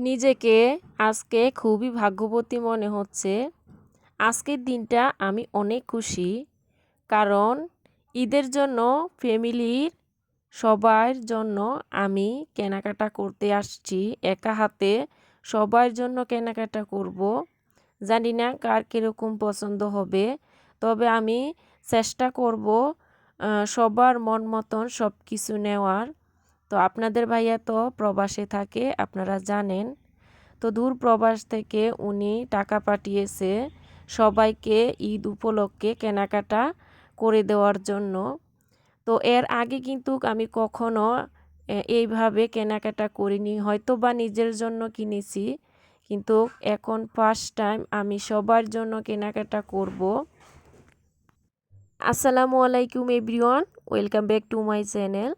নিজেকে আজকে খুবই ভাগ্যবতী মনে হচ্ছে। আজকের দিনটা আমি অনেক খুশি, কারণ ঈদের জন্য ফ্যামিলির সবার জন্য আমি কেনাকাটা করতে আসছি। একা হাতে সবার জন্য কেনাকাটা করব। জানি না কার কীরকম পছন্দ হবে, তবে আমি চেষ্টা করব সবার মন মতন সব কিছু নেওয়ার। তো আপনাদের ভাইয়া তো প্রবাসে থাকে, আপনারা জানেন। তো দূর প্রবাস থেকে উনি টাকা পাঠিয়েছে সবাইকে ঈদ উপলক্ষে কেনাকাটা করে দেওয়ার জন্য। তো এর আগে কিন্তু আমি কখনো এইভাবে কেনাকাটা করিনি হয়তো বা নিজের জন্য কিনেছি। কিন্তু এখন ফার্স্ট টাইম আমি সবার জন্য কেনাকাটা করব। আসসালামু আলাইকুম everyone, welcome back to my channel.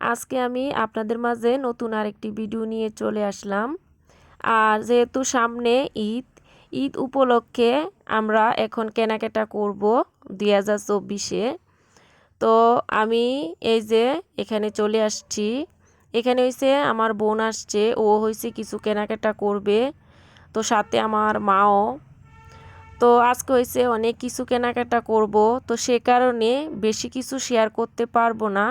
আজকে আমি আপনাদের মাঝে নতুন আরেকটি ভিডিও নিয়ে চলে আসলাম। আর যেহেতু সামনে ঈদ ঈদ উপলক্ষে আমরা এখন কেনাকাটা করব দুই হাজার চব্বিশে। তো আমি এই যে এখানে চলে আসছি। এখানে হয়েছে আমার বোন আসছে, ও হয়েছে কিছু কেনাকাটা করবে। তো সাথে আমার মাও। তো আজকে হয়েছে অনেক কিছু কেনাকাটা করব। তো সে কারণে বেশি কিছু শেয়ার করতে পারব না।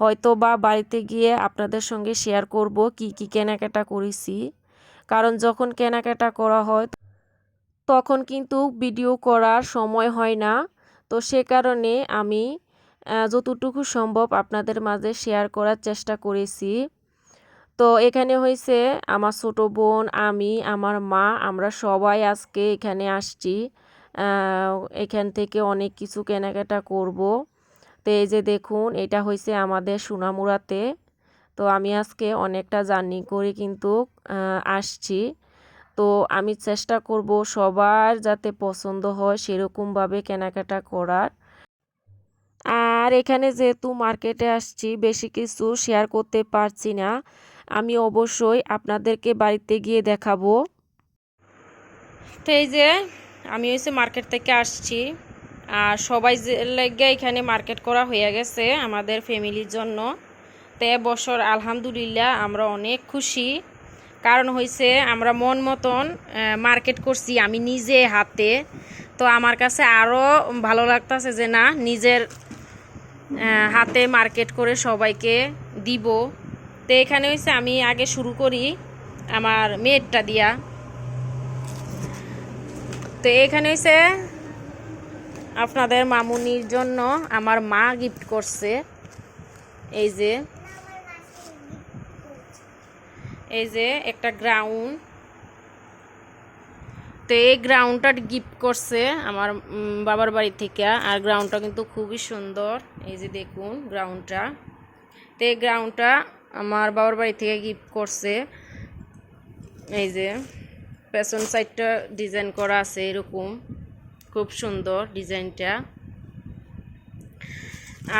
হয়তো বা বাড়িতে গিয়ে আপনাদের সঙ্গে শেয়ার করব কি কি কেনাকাটা করেছি। কারণ যখন কেনাকাটা করা হয়, তখন কিন্তু ভিডিও করার সময় হয় না। তো সে কারণে আমি যতটুকু সম্ভব আপনাদের মাঝে শেয়ার করার চেষ্টা করেছি। তো এখানে হয়েছে, আমার ছোট বোন, আমি, আমার মা, আমরা সবাই আজকে এখানে আসছি। এখান থেকে অনেক কিছু কেনাকাটা করব। তো এই যে দেখুন, এটা হয়েছে আমাদের সোনামুড়াতে তো আমি আজকে অনেকটা জার্নি করে কিন্তু আসছি। তো আমি চেষ্টা করব সবার যাতে পছন্দ হয় সেরকমভাবে কেনাকাটা করার। আর এখানে যেহেতু মার্কেটে আসছি, বেশি কিছু শেয়ার করতে পারছি না। আমি অবশ্যই আপনাদেরকে বাড়িতে গিয়ে দেখাবো। তো এই যে, আমি হয়েছে মার্কেট থেকে আসছি। আর সবাই লেগে এখানে মার্কেট করা হয়ে গেছে আমাদের ফ্যামিলির জন্য। তে বছর আলহামদুলিল্লাহ আমরা অনেক খুশি। কারণ হয়েছে আমরা মন মতন মার্কেট করছি আমি নিজে হাতে। তো আমার কাছে আরও ভালো লাগতেছে যে না, নিজের হাতে মার্কেট করে সবাইকে দিব। তো এখানে হয়েছে আমি আগে শুরু করি আমার মেয়েরটা দিয়া। তো এখানে হয়েছে আপনাদের মামুনির জন্য আমার মা গিফট করছে। এই যে এই যে একটা গ্রাউন্ড তো এই গ্রাউন্ডটা গিফট করছে আমার বাবার বাড়ি থেকে। আর গ্রাউন্ডটা কিন্তু খুবই সুন্দর। এই যে দেখুন গ্রাউন্ডটা তো এই গ্রাউন্ডটা আমার বাবার বাড়ি থেকে গিফট করছে। এই যে, পেছন সাইডটা ডিজাইন করা আছে এরকম। খুব সুন্দর ডিজাইনটা।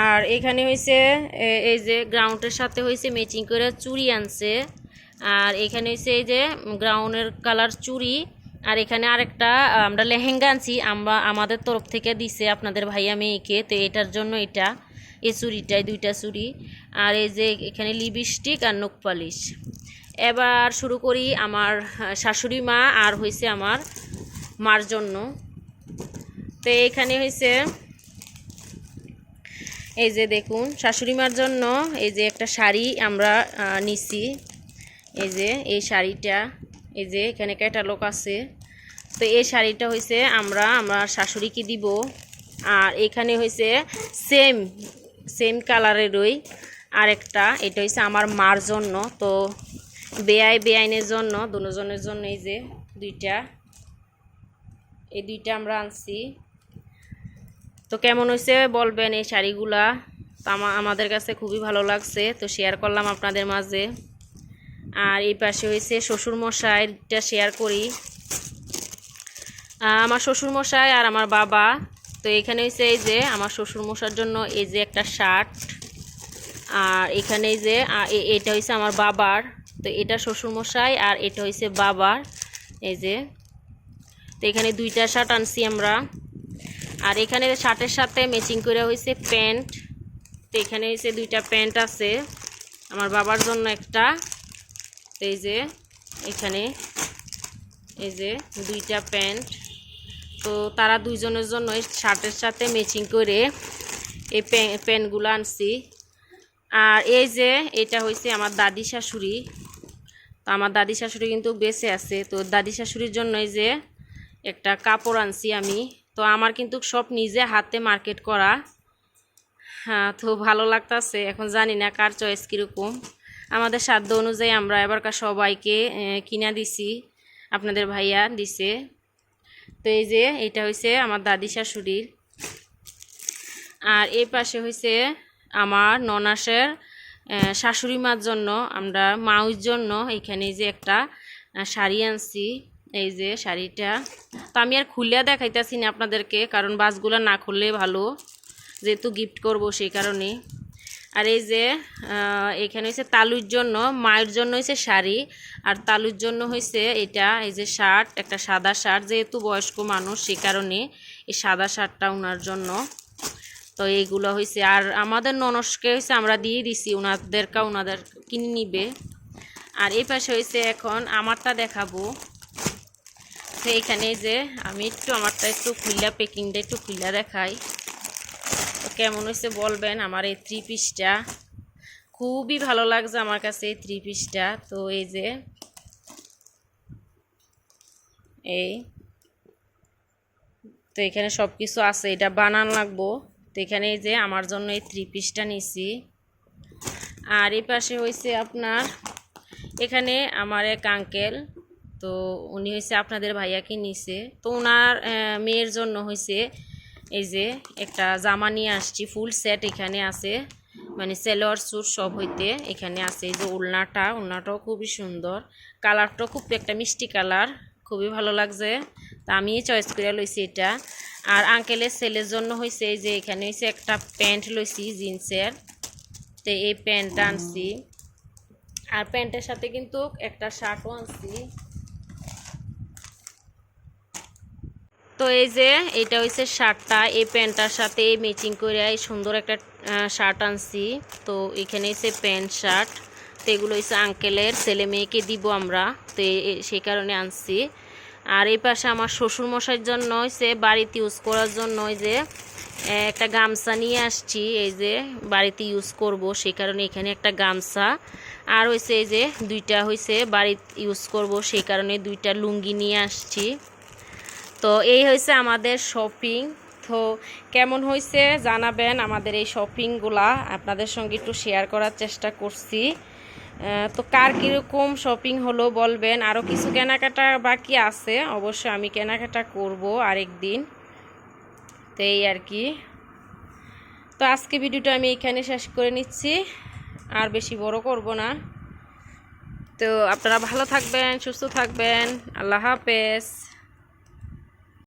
আর এখানে হয়েছে এই যে গ্রাউন্ডের সাথে হয়েছে ম্যাচিং করে চুড়ি আনছে। আর এখানে হয়েছে এই যে গ্রাউন্ডের কালার চুড়ি। আর এখানে আরেকটা, আমরা লেহেঙ্গা আনছি, আমরা, আমাদের তরফ থেকে দিছে আপনাদের ভাইয়া মেয়েকে, তো এটার জন্য এটা, এই চুড়িটাই, দুইটা চুড়ি। আর এই যে এখানে লিপস্টিক আর নখ পালিশ এবার শুরু করি আমার শাশুড়ি মা আর হয়েছে আমার মার জন্য। তো এখানে হয়েছে এই যে দেখুন শাশুড়ি মার জন্য এই যে একটা শাড়ি আমরা নিছি। এই যে, এই শাড়িটা, এই যে এখানে ক্যাটালগ আছে। তো এই শাড়িটা হয়েছে আমরা, আমার শাশুড়িকে দিব। আর এখানে হয়েছে সেম সেম কালারেরই আরেকটা, এটা হচ্ছে আমার মার জন্য। তো বেআই, বেআইনের জন্য, দুজনের জন্য এই যে দুইটা, এই দুইটা আমরা আনছি। তো কেমন হয়েছে বলবেন এই শাড়িগুলা? আমাদের কাছে খুবই ভালো লাগছে, তো শেয়ার করলাম আপনাদের মাঝে। আর এই পাশে হয়েছে শ্বশুরমশাইটা শেয়ার করি। আমার শ্বশুরমশাই আর আমার বাবা, তো এখানে হয়েছে এই যে আমার শ্বশুরমশার জন্য এই যে একটা শার্ট আর এখানে এই যে এটা হয়েছে আমার বাবার, তো এটা শ্বশুরমশাই আর এটা হয়েছে বাবার, এই যে। তো এখানে দুইটা শার্ট আনছি আমরা। আর এখানে শার্টের সাথে ম্যাচিং করে হয়েছে প্যান্ট। তো এখানে হয়েছে দুইটা প্যান্ট আছে। আমার বাবার জন্য একটা। এই যে, এখানে এই যে দুইটা প্যান্ট। তো তারা দুইজনের জন্য শার্টের সাথে ম্যাচিং করে এই প্যান্টগুলো আনছি। আর এই যে, এটা হয়েছে আমার দাদি শাশুড়ি। তো আমার দাদি শাশুড়ি কিন্তু বেঁচে আছে। তো দাদি শাশুড়ির জন্য এই যে একটা কাপড় আনছি আমি। তো আমার কিন্তু সব নিজে হাতে মার্কেট করা। হ্যাঁ তো ভালো লাগতাছে। এখন জানি না কার চয়েস কীরকম। আমাদের সাধ্য অনুযায়ী আমরা এবারকার সবাইকে কিনা দিছি। আপনাদের ভাইয়া দিছে। তো এই যে, এটা হয়েছে আমার দাদি শাশুড়ির। আর এই পাশে হয়েছে আমার ননাসের শাশুড়ি মার জন্য, আমরা মাউর জন্য এখানে যে একটা শাড়ি আনছি। এই যে শাড়িটা। তো আমি আর খুলিয়া দেখাইতেছি না আপনাদেরকে, কারণ বাসগুলো না খুললে ভালো, যেহেতু গিফট করব সেই কারণে। আর এই যে এখানে হয়েছে তালুর জন্য, মায়ের জন্য হয়েছে শাড়ি, আর তালুর জন্য হয়েছে এটা, এই যে শার্ট, একটা সাদা শার্ট, যেহেতু বয়স্ক মানুষ, সেই কারণে এই সাদা শার্টটা ওনার জন্য। তো এইগুলো হয়েছে আর আমাদের ননসকে হয়েছে আমরা দিয়ে দিছি ওনাদেরকে ওনাদের কিনে নিবে। আর এই পাশে হয়েছে এখন আমারটা দেখাবো। তো এখানে যে আমি একটু আমারটা একটু খুললা প্যাকিংটা একটু খুললা দেখাই। তো কেমন হয়েছে বলবেন? আমার এই থ্রি পিসটা খুবই ভালো লাগছে আমার কাছে এই থ্রি পিসটা তো এই যে এই তো এখানে সব কিছু আছে, এটা বানান লাগবো। তো এখানে এই যে আমার জন্য এই থ্রি পিসটা নিছি। আর এই পাশে হয়েছে আপনার, এখানে আমার এক আঙ্কেল তো উনি হয়েছে আপনাদের ভাইয়াকে নিছে। তো ওনার মেয়ের জন্য হয়েছে এই যে একটা জামা নিয়ে আসছি, ফুল সেট এখানে আছে মানে সেলোয়ার স্যুট সব হইতে এখানে আছে। এই যে ওলনাটা ওলনাটাও খুবই সুন্দর। কালারটাও খুব একটা মিষ্টি কালার, খুবই ভালো লাগছে। তা আমি চয়েস করে লইছি এটা। আর আঙ্কেলের ছেলের জন্য হয়েছে এই যে এখানে হয়েছে একটা প্যান্ট লইছি, জিন্সের। তো এই প্যান্টটা আনছি। আর প্যান্টের সাথে কিন্তু একটা শার্টও আনছি। তো এই যে এটা হচ্ছে শার্টটা, এই প্যান্টটার সাথে ম্যাচিং করে সুন্দর একটা শার্ট আনছি। তো এখানে হচ্ছে প্যান্ট, শার্ট। তো এগুলো হচ্ছে আঙ্কেলের, ছেলে মেয়েকে দিব আমরা। তো সেই কারণে আনছি। আর এই পাশে আমার শ্বশুর মশাইয়ের জন্য হচ্ছে বাড়িতে ইউজ করার জন্য যে একটা গামছা নিয়ে আসছি। এই যে বাড়িতে ইউজ করব, সেই কারণে এখানে একটা গামছা। আর হয়েছে এই যে দুইটা হয়েছে বাড়িতে ইউজ করব, সেই কারণে দুইটা লুঙ্গি নিয়ে আসছি। তো এই হয়েছে আমাদের শপিং তো কেমন হয়েছে জানাবেন আমাদের এই শপিংগুলা আপনাদের সঙ্গে একটু শেয়ার করার চেষ্টা করছি। তো কার কীরকম শপিং হলো বলবেন। আরও কিছু কেনাকাটা বাকি আছে। অবশ্যই আমি কেনাকাটা করব আরেক দিন তো এই আর কি। তো আজকে ভিডিওটা আমি এখানে শেষ করে নিচ্ছি। আর বেশি বড় করব না। তো আপনারা ভালো থাকবেন, সুস্থ থাকবেন। আল্লাহ হাফেজ।